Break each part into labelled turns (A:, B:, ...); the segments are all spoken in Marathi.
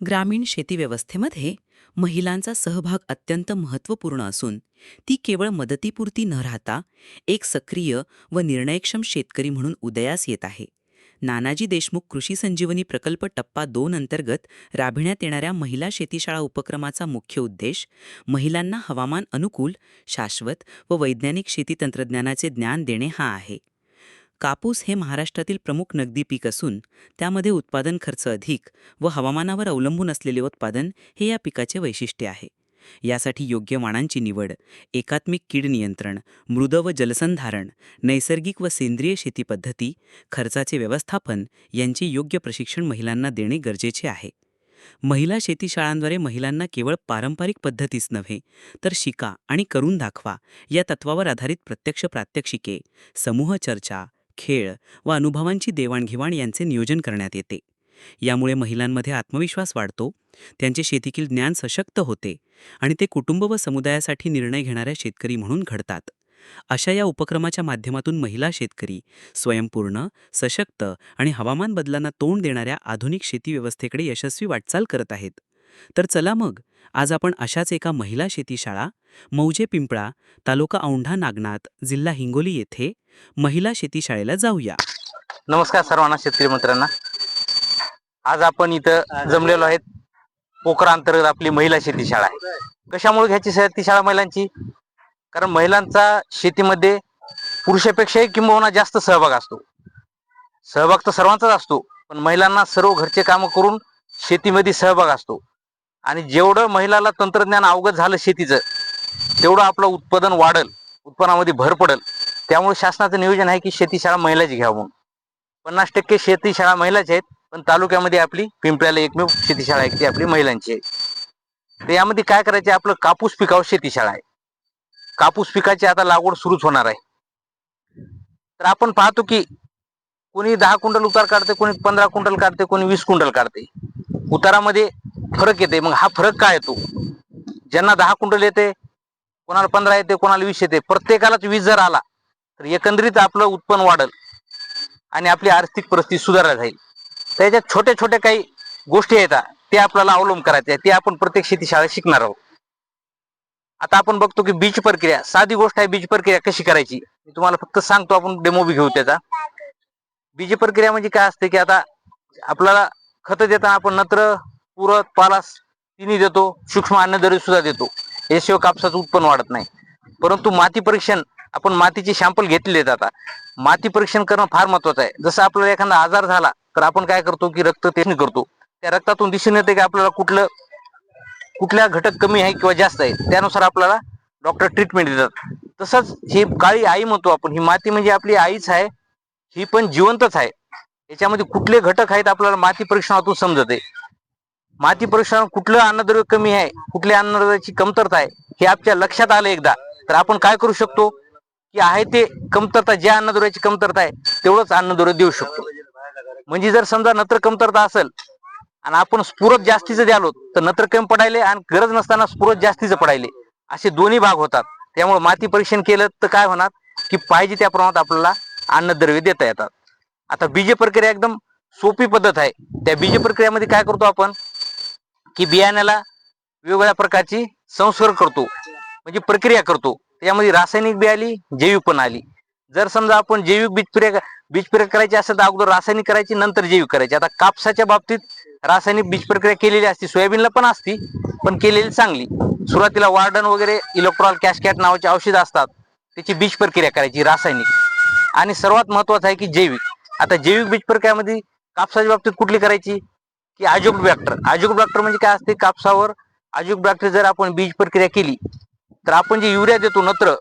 A: ग्रामीण शेतीव्यवस्थेमध्ये महिलांचा सहभाग अत्यंत महत्त्वपूर्ण असून ती केवळ मदतीपुरती न राहता एक सक्रिय व निर्णयक्षम शेतकरी म्हणून उदयास येत आहे. नानाजी देशमुख कृषी संजीवनी प्रकल्प टप्पा दोन अंतर्गत राबविण्यात येणाऱ्या महिला शेतीशाळा उपक्रमाचा मुख्य उद्देश महिलांना हवामान अनुकूल शाश्वत व वैज्ञानिक शेती तंत्रज्ञानाचे ज्ञान देणे हा आहे. कापूस हे महाराष्ट्रातील प्रमुख नगदी पीक असून त्यामध्ये उत्पादन खर्च अधिक व हवामानावर अवलंबून असलेले उत्पादन हे या पिकाचे वैशिष्ट्य आहे. यासाठी योग्य वाणांची निवड एकात्मिक कीड नियंत्रण मृद व जलसंधारण नैसर्गिक व सेंद्रिय शेती पद्धती खर्चाचे व्यवस्थापन यांचे योग्य प्रशिक्षण महिलांना देणे गरजेचे आहे. महिला शेतीशाळांद्वारे महिलांना केवळ पारंपरिक पद्धतीच नव्हे तर शिका आणि करून दाखवा या तत्वावर आधारित प्रत्यक्ष प्रात्यक्षिके समूह चर्चा खेळ व अनुभवांची देवाणघेवाण यांचे नियोजन करण्यात येते. यामुळे महिलांमध्ये आत्मविश्वास वाढतो त्यांचे शेतीतील ज्ञान सशक्त होते आणि ते कुटुंब व समुदायासाठी निर्णय घेणाऱ्या शेतकरी म्हणून घडतात. अशा या उपक्रमाच्या माध्यमातून महिला शेतकरी स्वयंपूर्ण सशक्त आणि हवामान बदलांना तोंड देणाऱ्या आधुनिक शेती व्यवस्थेकडे यशस्वी वाटचाल करत आहेत. तर चला मग आज आपण अशाच एका महिला शेतीशाळा मौजे पिंपळा तालुका औंढा नागनाथ जिल्हा हिंगोली येथे महिला शेतीशाळेला जाऊया.
B: नमस्कार सर्वांना शेतकरी मित्रांना. आज आपण इथं जमलेलो आहेत. पोखरा अंतर्गत आपली महिला शेती शाळा आहे. कशामुळे घ्यायची शेती शाळा महिलांची? कारण महिलांचा शेतीमध्ये पुरुषापेक्षाही किंबहुना जास्त सहभाग असतो. सहभाग तर सर्वांचाच असतो. पण महिलांना सर्व घरचे कामं करून शेतीमध्ये सहभाग असतो. आणि जेवढं महिलाला तंत्रज्ञान अवगत झालं शेतीचं तेवढं आपलं उत्पादन वाढल उत्पन्नामध्ये भर पडेल. त्यामुळे शासनाचं नियोजन आहे की शेती शाळा महिलाची घ्या म्हणून. पन्नास टक्के शेती शाळा महिलाची आहेत पण तालुक्यामध्ये आपली पिंपळ्याला एकमेव शेती शाळा आहे ती आपली महिलांची आहे. तर यामध्ये काय करायचे आपलं कापूस पिकावर शेती शाळा आहे. कापूस पिकाची आता लागवड सुरूच होणार आहे. तर आपण पाहतो की कोणी दहा क्विंटल उतार काढते कोणी पंधरा क्विंटल काढते कोणी वीस क्विंटल काढते. उतारामध्ये फरक येते. मग हा फरक काय येतो ज्यांना दहा क्विंटल येते कोणाला पंधरा येते कोणाला वीस येते. प्रत्येकालाच वीज जर आला तर एकंदरीत आपलं उत्पन्न वाढल आणि आपली आर्थिक परिस्थिती सुधारला जाईल. त्याच्यात छोट्या छोट्या काही गोष्टी आहेत ते आपल्याला अवलंब करायचे ते आपण प्रत्येक शेती शाळेत शिकणार आहोत. आता आपण बघतो की बीज प्रक्रिया साधी गोष्ट आहे बीज प्रक्रिया कशी करायची? मी तुम्हाला फक्त सांगतो आपण डेमो बी घेऊ त्याचा. बीज प्रक्रिया म्हणजे काय असते की आता आपल्याला खत देताना आपण नत्र पुरत पालास तिन्ही देतो सूक्ष्म अन्नद्रव्य सुद्धा देतो. याशिवाय कापसाचं उत्पन्न वाढत नाही. परंतु माती परीक्षण आपण मातीचे सॅम्पल घेतलेले आहेत आता. माती परीक्षण करणं फार महत्वाचं आहे. जसं आपल्याला एखादा आजार झाला तर आपण काय करतो की रक्त टेस्टिंग करतो त्या रक्तातून दिसून येते की आपल्याला कुठलं कुठल्या घटक कमी आहे किंवा जास्त आहे त्यानुसार आपल्याला डॉक्टर ट्रीटमेंट देतात. तसंच ही काळी आई म्हणतो आपण ही माती म्हणजे आपली आईच आहे ही पण जिवंतच आहे. याच्यामध्ये कुठले घटक आहेत आपल्याला माती परीक्षणातून समजते. माती परीक्षण कुठलं अन्नद्रव्य कमी आहे कुठल्या अन्नद्रव्याची कमतरता आहे हे आपल्या लक्षात आलं एकदा. तर आपण काय करू शकतो? की आहे ते कमतरता ज्या अन्नद्रव्याची कमतरता आहे तेवढंच अन्नद्रव्य देऊ शकतो. म्हणजे जर समजा नत्र कमतरता असेल आणि आपण स्फुरत जास्तीचं द्यालो तर नत्र कमी पडायले आणि गरज नसताना स्फुरत जास्तीचं पडायले. असे दोन्ही भाग होतात. त्यामुळे माती परीक्षण केलं तर काय होणार? की पाहिजे त्या प्रमाणात आपल्याला अन्नद्रव्य देता येतात. आता बीज प्रक्रिया एकदम सोपी पद्धत आहे. त्या बीज प्रक्रियामध्ये काय करतो आपण? की बियाण्याला वेगवेगळ्या प्रकारची संस्कार करतो म्हणजे प्रक्रिया करतो. त्यामध्ये रासायनिक बी आली जैविक पण आली. जर समजा आपण जैविक बीज प्रक्रिया बीज प्रक्रिया करायची असेल तर अगोदर रासायनिक करायची नंतर जैविक करायची. आता कापसाच्या बाबतीत रासायनिक बीज प्रक्रिया केलेली असती सोयाबीनला पण असती पण केलेली चांगली. सुरुवातीला वार्डन वगैरे इलेक्ट्रॉल कॅशकॅट नावाची औषधं असतात त्याची बीज प्रक्रिया करायची रासायनिक. आणि सर्वात महत्वाचं आहे की जैविक. आता जैविक बीज प्रक्रियामध्ये कापसाच्या बाबतीत कुठली करायची? की आजोक बॅक्टर आजोक बॅक्टर म्हणजे काय असते? कापसावर आजोक बॅक्टर जर आपण बीज प्रक्रिया केली तर आपण जे युरिया देतो नत्र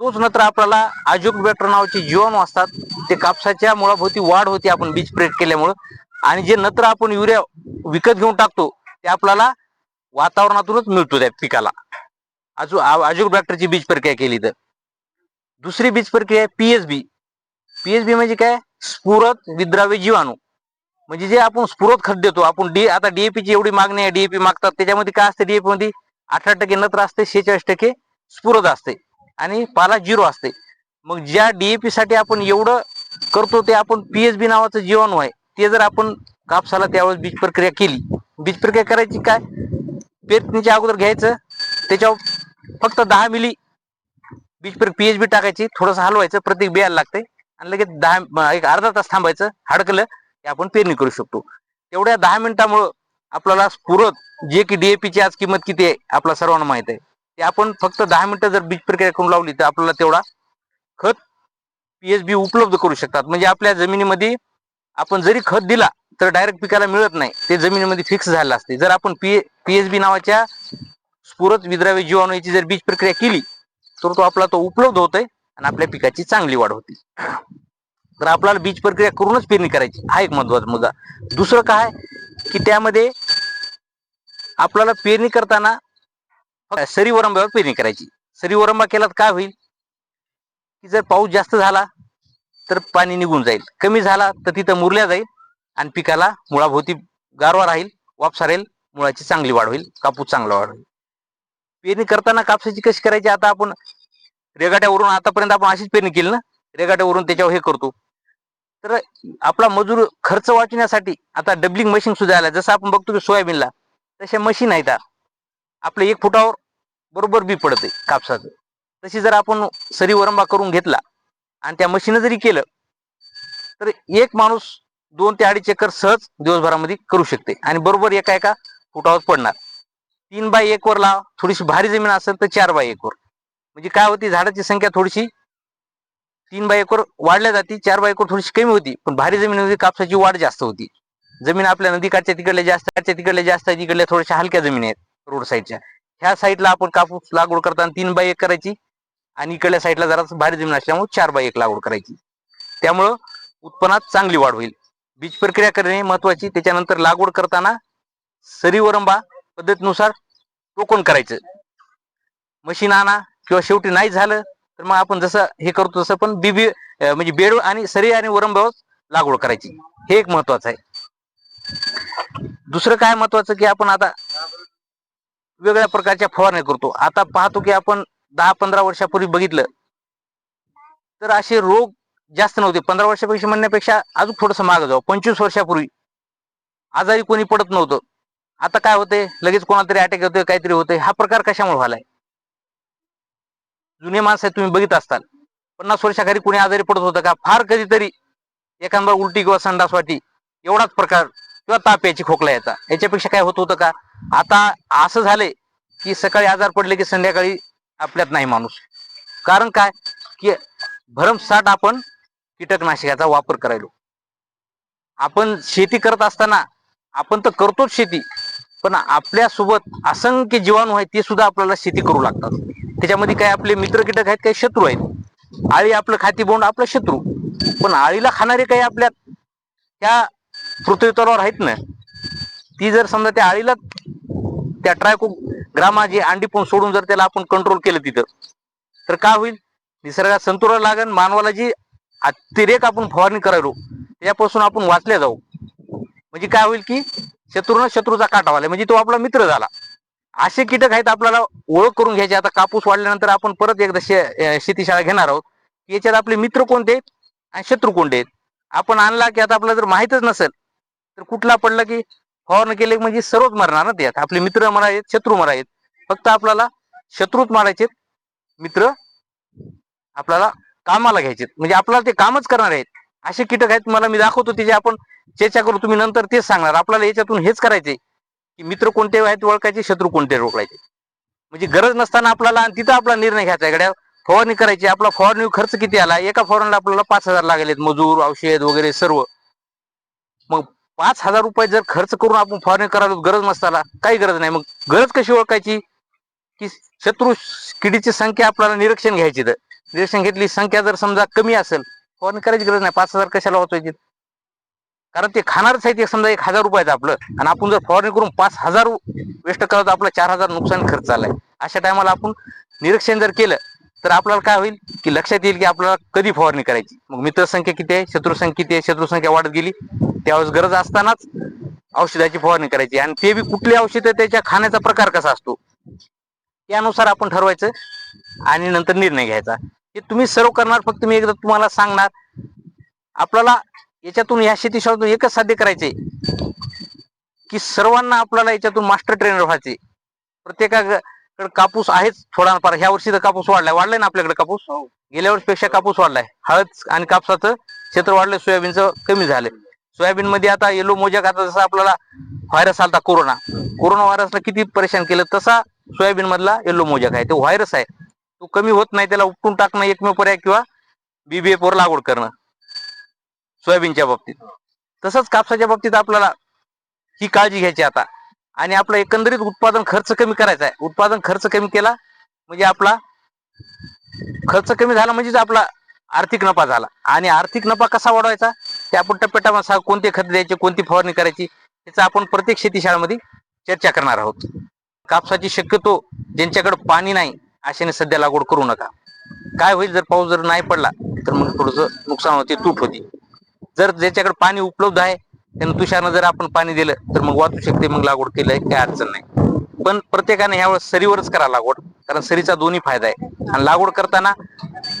B: तोच नत्र आपल्याला आजोक बॅक्टर नावाचे जीवाणू असतात. ते कापसाच्या मुळाभोवती वाढ होते आपण बीज प्रयोग केल्यामुळं. आणि जे नत्र आपण युरिया विकत घेऊन टाकतो ते आपल्याला वातावरणातूनच मिळतो त्या पिकाला. अजून आजोक बॅक्टरची बीज प्रक्रिया केली तर. दुसरी बीज प्रक्रिया आहे पीएसबी पीएसबी म्हणजे काय? स्फुरत विद्राव्य जीवाणू. म्हणजे जे आपण स्फुरत खत देतो आपण डी आता डीएपीची एवढी मागणी आहे डीएपी मागतात त्याच्यामध्ये काय असते डीएपी मध्ये अठरा टक्के नत्र असते शेहेचाळीस टक्के स्फुरत असते आणि पाला झिरो असते. मग ज्या डीएपी साठी आपण एवढं करतो ते आपण पीएचबी नावाचं जीवाणू आहे ते जर आपण कापसाला त्यावेळेस बीज प्रक्रिया केली बीज प्रक्रिया करायची काय? पेरणीच्या अगोदर घ्यायचं त्याच्यावर फक्त दहा मिली बीज पीएचबी टाकायची थोडंसं हलवायचं प्रत्येक बियाला लागते आणि लगेच दहा एक अर्धा तास थांबायचं हडकलं आपण पेरणी करू शकतो. तेवढ्या दहा मिनिटामुळं आपल्याला स्फुरत जे की डीएपीची ची आज किंमत किती आहे आपल्या सर्वांना माहीत आहे. ते आपण फक्त दहा मिनिटं जर बीज प्रक्रिया करून लावली तर आपल्याला तेवढा खत पीएचबी उपलब्ध करू शकतात. म्हणजे आपल्या जमिनीमध्ये आपण जरी खत दिला तर डायरेक्ट पिकाला मिळत नाही. ते जमिनीमध्ये फिक्स झालेलं असते. जर आपण पी पीएचबी नावाच्या स्फुरत विद्राव्य जीवाणू याची जर बीज प्रक्रिया केली तर तो आपला तो उपलब्ध होतोय आणि आपल्या पिकाची चांगली वाढ होती. तर आपल्याला बीज प्रक्रिया करूनच पेरणी करायची. हा एक महत्त्वाचा मुद्दा. दुसरं काय? की त्यामध्ये आपल्याला पेरणी करताना सरीवरंबावर सरी वरंब्यावर पेरणी करायची. सरी वरंबा केला तर काय होईल? की जर पाऊस जास्त झाला तर पाणी निघून जाईल. कमी झाला तर तिथं मुरल्या जाईल आणि पिकाला मुळाभोवती गारवा राहील वापसा राहील मुळाची चांगली वाढ होईल कापूस चांगला वाढ होईल. पेरणी करताना कापसाची कशी करायची? आता आपण रेगाट्यावरून आतापर्यंत आपण अशीच पेरणी केली ना? रेगाट्यावरून त्याच्यावर हे करतो. तर आपला मजूर खर्च वाचण्यासाठी आता डबलिंग मशीन सुद्धा आल्या जसं आपण बघतो की सोयाबीनला तशा मशीन आहेत. आपलं एक फुटावर बरोबर बी पडते कापसाचं. तशी जर आपण सरी वरंबा करून घेतला आणि त्या मशीन जरी केलं तर एक माणूस दोन ते अडीच एकर सहज दिवसभरामध्ये करू शकते. आणि बरोबर एका एका फुटावर पडणार. तीन बाय एक वर लाव थोडीशी भारी जमीन असेल तर चार बाय एक वर. म्हणजे काय होती? झाडाची संख्या थोडीशी तीन बाय एकर वाढल्या जाती चार बाय एकर थोडीशी कमी होती पण भारी जमिनीमध्ये कापसाची वाढ जास्त होती. जमीन आपल्या नदीकाठच्या तिकडल्या जास्त काठच्या तिकडल्या जास्त आहे, तिकडल्या थोड्याशा हलक्या जमीन आहेत रोड साईडच्या ह्या साईडला आपण कापूस लागवड करताना तीन बाय एक करायची आणि इकडल्या साईडला जरा भारी जमीन असल्यामुळे चार बाय एक लागवड करायची. त्यामुळं उत्पन्नात चांगली वाढ होईल. बीज प्रक्रिया करणे महत्वाची त्याच्यानंतर लागवड करताना सरीवरंबा पद्धतीनुसार टोकन करायचं. मशीन आणा किंवा शेवटी नाही झालं तर मग आपण जसं हे करतो तसं पण बीबी म्हणजे बेड आणि सरी आणि वरंबावर लागवड करायची. हे एक महत्वाचं आहे. दुसरं काय महत्वाचं की आपण आता वेगळ्या प्रकारच्या फवारण्या करतो. आता पाहतो की आपण दहा पंधरा वर्षापूर्वी बघितलं. तर असे रोग जास्त नव्हते. पंधरा वर्षापेक्षा म्हणण्यापेक्षा अजून थोडंसं मागं जाऊ पंचवीस वर्षापूर्वी आजारी कोणी पडत नव्हतं. आता काय होते लगेच कोणातरी अटॅक होतोय काहीतरी होतंय. हा प्रकार कशामुळे व्हालाय जुने माणसं आहेत, तुम्ही बघित असताल. पन्नास वर्षाखाली कोणी आजारी पडत होतं का? फार कधीतरी एखादा उलटी किंवा संडास वाटी एवढाच प्रकार किंवा ताप याची खोकला याचा. याच्यापेक्षा काय होत होतं का? आता असं झालंय की सकाळी आजार पडले की संध्याकाळी आपल्यात नाही माणूस. कारण काय? की भरमसाठ आपण कीटकनाशकाचा वापर करायलो. आपण शेती करत असताना आपण तर करतोच शेती पण आपल्यासोबत असंख्य जीवाणू आहेत ते सुद्धा आपल्याला शेती करू लागतात. त्याच्यामध्ये काही आपले मित्र कीटक आहेत काही शत्रू आहेत. आळी आपलं खाती बोंड आपलं शत्रू. पण आळीला खाणारे काही आपल्या त्या पृथ्वी तलावर आहेत ना ती जर समजा त्या आळीला त्या ट्रायको ग्रामा जे अंडी पण सोडून जर त्याला आपण कंट्रोल केलं तिथं तर काय होईल? निसर्गात संतुलन लागेल मानवाला जी अतिरेक आपण फवारणी करायलो त्यापासून आपण वाचल्या जाऊ. म्हणजे काय होईल की शत्रूनं शत्रूचा काटा वाला म्हणजे तो आपला मित्र झाला. असे कीटक आहेत आपल्याला ओळख करून घ्यायचे. आता कापूस वाढल्यानंतर आपण परत एकदा शे शेतीशाळा घेणार आहोत. याच्यात आपले मित्र कोणते आहेत? आणि शत्रू कोणते आहेत? आपण आणला की आता आपल्याला जर माहीतच नसेल तर कुठला पडला की फवारणी केले म्हणजे सर्वच मरणार ना त्यात. आपले मित्र मरायत शत्रू मरायत फक्त आपल्याला शत्रूच मारायचे मित्र आपल्याला कामाला घ्यायचे म्हणजे आपल्याला ते कामच करणार आहेत. असे कीटक आहेत मला मी दाखवतो त्याचे आपण चर्चा करू तुम्ही नंतर तेच सांगणार. आपल्याला याच्यातून हेच करायचे की मित्र कोणते आहेत ओळखायचे शत्रू कोणते ओळखायचे. म्हणजे गरज नसताना आपल्याला आणि तिथं आपला निर्णय घ्यायचा आहे. फवारणी करायची आपला फवारणी खर्च किती आला एका फवारणीला आपल्याला पाच हजार लागलेत मजूर औषध वगैरे सर्व. मग पाच हजार रुपये जर खर्च करून आपण फवारणी करायला गरज नसताना काही गरज नाही. मग गरज कशी ओळखायची? की शत्रू किडीची संख्या आपल्याला निरीक्षण घ्यायची. तर निरीक्षण घेतली संख्या जर समजा कमी असेल फवारणी करायची गरज नाही. पाच हजार कशाला वाचवायची? कारण ते खाणारच आहे ते समजा एक हजार रुपयाचं आपलं. आणि आपण जर फवारणी करून पाच हजार वेस्ट करत आपलं चार हजार नुकसान खर्च आलाय अशा टायमाला आपण निरीक्षण जर केलं तर आपल्याला काय होईल? की लक्षात येईल की आपल्याला कधी फवारणी करायची. मग मित्रसंख्या किती आहे? शत्रू संख्या किती आहे? शत्रुसंख्या वाढत गेली. त्यावेळेस गरज असतानाच औषधाची फवारणी करायची. आणि ते बी कुठली औषध त्याच्या खाण्याचा प्रकार कसा असतो? त्यानुसार आपण ठरवायचं आणि नंतर निर्णय घ्यायचा. हे तुम्ही सर्व करणार फक्त मी एकदा तुम्हाला सांगणार. आपल्याला याच्यातून या शेतीशाळेतून एकच साध्य करायचंय. की सर्वांना आपल्याला याच्यातून मास्टर ट्रेनर व्हायचे प्रत्येकाकडे कापूस आहेच थोडाफार. ह्या वर्षी तर कापूस वाढलाय. वाढलाय ना आपल्याकडे कापूस? गेल्या वर्षीपेक्षा कापूस वाढलाय. हळद आणि कापसाचं क्षेत्र वाढलंय सोयाबीनचं कमी झालंय. सोयाबीन मध्ये आता येलो मोजॅक आता जसा आपल्याला व्हायरस आलता कोरोना कोरोना व्हायरसला किती परेशान केलं तसा सोयाबीन मधला येलो मोजॅक आहे. तो व्हायरस आहे. तो कमी होत नाही त्याला उपटून टाकणं एकमेव पर्याय किंवा बीबीएफ वर लागवड करणं. सोयाबीनच्या बाबतीत. तसंच कापसाच्या बाबतीत आपल्याला ही काळजी घ्यायची आता. आणि आपलं एकंदरीत उत्पादन खर्च कमी करायचा आहे. उत्पादन खर्च कमी केला म्हणजे आपला खर्च कमी झाला म्हणजेच आपला आर्थिक नफा झाला. आणि आर्थिक नफा कसा वाढवायचा? ते आपण टप्प्याटप्प्या सा- कोणते खत द्यायचे कोणती फवारणी करायची याचा आपण प्रत्येक शेतीशाळामध्ये चर्चा करणार आहोत. कापसाची शक्यतो ज्यांच्याकडे पाणी नाही अशाने सध्या लागवड करू नका. काय होईल जर पाऊस जर नाही पडला तर मग थोडंसं नुकसान होते तूट होती. जर ज्याच्याकडे पाणी उपलब्ध आहे त्यांना तुषारनं जर आपण पाणी दिलं तर मग वाचू शकते मग लागवड केलं काही अडचण नाही. पण प्रत्येकाने यावेळेस सरीवरच करा लागवड कारण सरीचा दोन्ही फायदा आहे. आणि लागवड करताना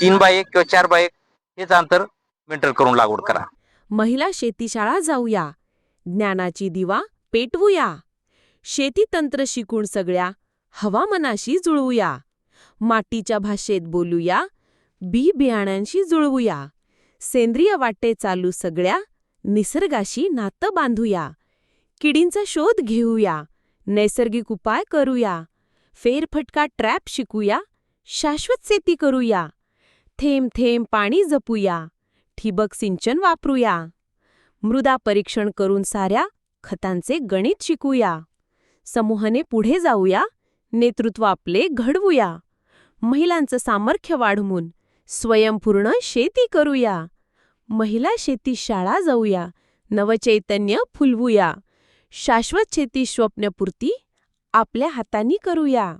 B: तीन बाय एक किंवा चार बाय एक हेच अंतर मेंटेन करून लागवड करा.
C: महिला शेतीशाळा जाऊया. ज्ञानाची दिवा पेटवूया. शेती तंत्र शिकून सगळ्या हवामानाशी जुळवूया. मातीच्या भाषेत बोलूया. बी बियाण्यांशी जुळवूया. सेंद्रिय वाटे चालू सगळ्या निसर्गाशी नातं बांधूया. किडींचा शोध घेऊया. नैसर्गिक उपाय करूया. फेरफटका ट्रॅप शिकूया. शाश्वत शेती करूया. थेंब थेंब पाणी जपूया. ठिबक सिंचन वापरूया. मृदा परीक्षण करून साऱ्या खतांचे गणित शिकूया. समूहाने पुढे जाऊया. नेतृत्व आपले घडवूया. महिलांचं सामर्थ्य वाढवून स्वयंपूर्ण शेती करूया. महिला शेती शाळा जाऊया. नवचैतन्य फुलवूया. शाश्वत शेती स्वप्नपूर्ती आपल्या हातांनी करूया.